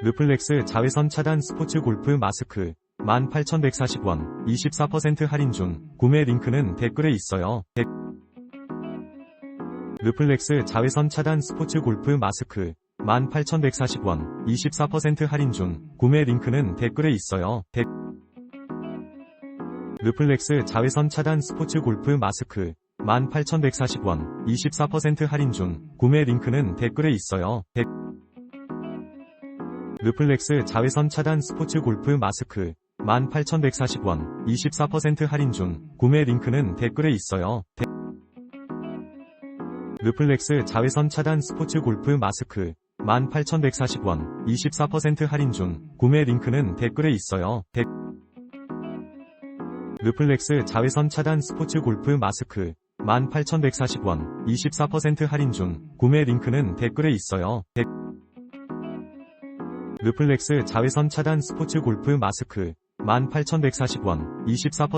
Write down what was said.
르플렉스 자외선 차단 스포츠 골프 마스크 18,140원 24% 할인 중 구매 링크는 댓글에 있어요. 댓- 르플렉스 자외선 차단 스포츠 골프 마스크 18,140원 24% 할인 중 구매 링크는 댓글에 있어요. 댓- 르플렉스 자외선 차단 스포츠 골프 마스크 18,140원 24% 할인 중 구매 링크는 댓글에 있어요. 댓- 르플렉스 자외선 차단 스포츠 골프 마스크 18,140원 24% 할인 중 구매 링크는 댓글에 있어요. 데- 르플렉스 자외선 차단 스포츠 골프 마스크 18,140원 24% 할인 중 구매 링크는 댓글에 있어요. 댓- 르플렉스 자외선 차단 스포츠 골프 마스크 18,140원 24% 할인 중 구매 링크는 댓글에 있어요. 댓- 르플렉스 자외선 차단 스포츠 골프 마스크 18,140원 24%